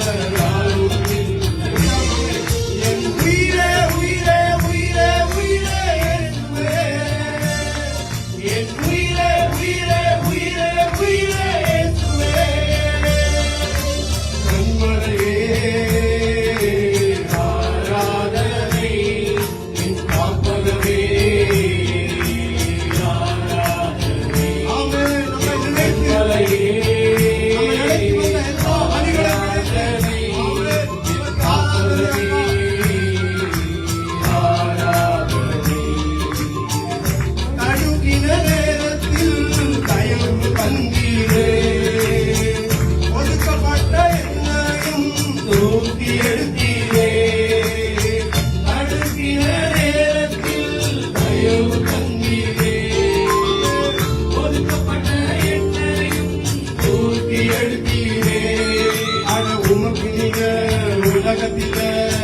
Yeah. ربنا ولك بنا